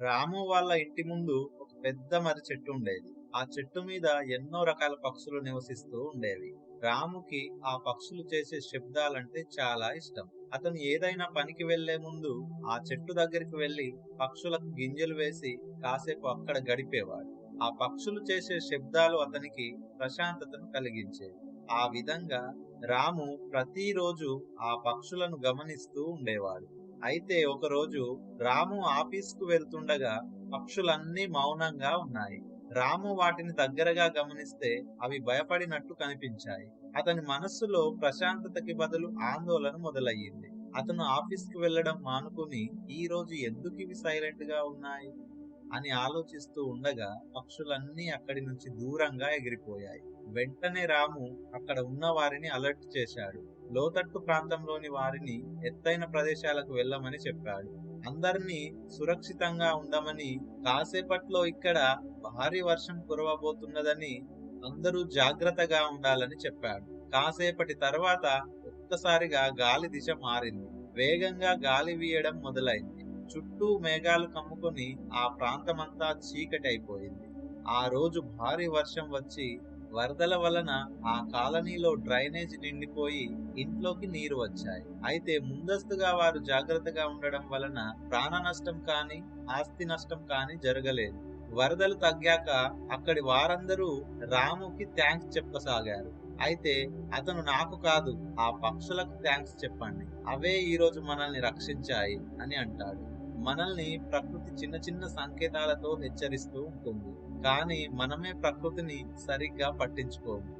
రాము వాళ్ళ ఇంటి ముందు ఒక పెద్ద మర్రి చెట్టు ఉండేది. ఆ చెట్టు మీద ఎన్నో రకాల పక్షులు నివసిస్తూ ఉండేవి. రాముకి ఆ పక్షులు చేసే శబ్దాలంటే చాలా ఇష్టం. అతను ఏదైనా పనికి వెళ్ళే ముందు ఆ చెట్టు దగ్గరికి వెళ్ళి పక్షులకు గింజలు వేసి కాసేపు అక్కడ గడిపేవాడు. ఆ పక్షులు చేసే శబ్దాలు అతనికి ప్రశాంతతను కలిగించేవి. ఆ విధంగా రాము ప్రతిరోజు ఆ పక్షులను గమనిస్తూ ఉండేవాడు. అయితే ఒకరోజు రాము ఆఫీస్కు వెళ్తుండగా పక్షులన్నీ మౌనంగా ఉన్నాయి. రాము వాటిని దగ్గరగా గమనిస్తే అవి భయపడినట్టు కనిపించాయి. అతని మనస్సులో ప్రశాంతతకి బదులు ఆందోళన మొదలయ్యింది. అతను ఆఫీస్కి వెళ్ళడం మానుకుని ఈ రోజు ఎందుకు ఇవి సైలెంట్గా ఉన్నాయి? అని ఆలోచిస్తూ ఉండగా పక్షులన్నీ అక్కడి నుంచి దూరంగా ఎగిరిపోయాయి. వెంటనే రాము అక్కడ ఉన్న వారిని అలర్ట్ చేశాడు. లోతట్టు ప్రాంతంలోని వారిని ఎత్తైన ప్రదేశాలకు వెళ్ళమని చెప్పాడు. అందరినీ సురక్షితంగా ఉండమని కాసేపట్లో ఇక్కడ భారీ వర్షం కురవబోతున్నదని అందరూ జాగ్రత్తగా ఉండాలని చెప్పాడు. కాసేపటి తర్వాత ఒక్కసారిగా గాలి దిశ మారింది. వేగంగా గాలి వీయడం మొదలైంది. చుట్టూ మేఘాలు కమ్ముకొని ఆ ప్రాంతమంతా చీకటైపోయింది. ఆ రోజు భారీ వర్షం వచ్చి వరదల వలన ఆ కాలనీలో డ్రైనేజ్ నిండిపోయి ఇంట్లోకి నీరు వచ్చాయి. అయితే ముందస్తుగా వారు జాగ్రత్తగా ఉండడం వలన ప్రాణ నష్టం కాని ఆస్తి నష్టం కాని జరగలేదు. వరదలు తగ్గాక అక్కడి వారందరూ రాముకి థ్యాంక్స్ చెప్పసాగారు. అయితే అతను నాకు కాదు ఆ పక్షులకు థ్యాంక్స్ చెప్పండి. అవే ఈరోజు మనల్ని రక్షించాయి అని అంటాడు. మనల్ని ప్రకృతి చిన్న చిన్న సంకేతాలతో హెచ్చరిస్తూ ఉంటుంది. కానీ మనమే ప్రకృతిని సరిగ్గా పట్టించుకోము.